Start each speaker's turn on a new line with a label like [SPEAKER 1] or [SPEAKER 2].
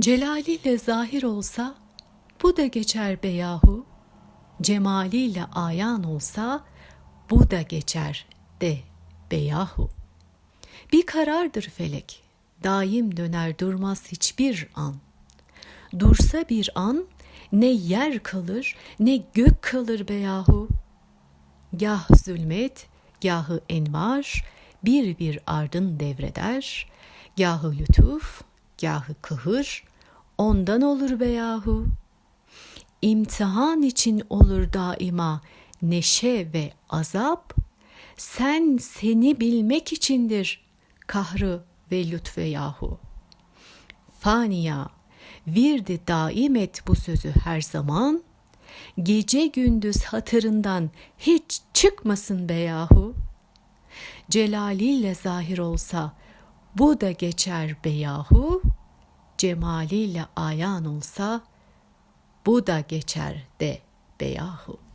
[SPEAKER 1] Celaliyle zahir olsa bu da geçer beyahu. Cemaliyle ayan olsa bu da geçer de beyahu. Bir karardır felek, daim döner durmaz hiçbir an. Dursa bir an ne yer kalır ne gök kalır beyahu. Gah zulmet, gahı envar, bir bir ardın devreder. Gahı lütuf, gahı kıhır, ondan olur beyahu. İmtihan için olur daima neşe ve azap. Sen seni bilmek içindir kahrı ve lütfe yahu. Faniya, virdi daim et bu sözü her zaman. Gece gündüz hatırından hiç çıkmasın beyahu. Celaliyle zahir olsa bu da geçer beyahu. Cemaliyle ayan olsa bu da geçer de beyahu.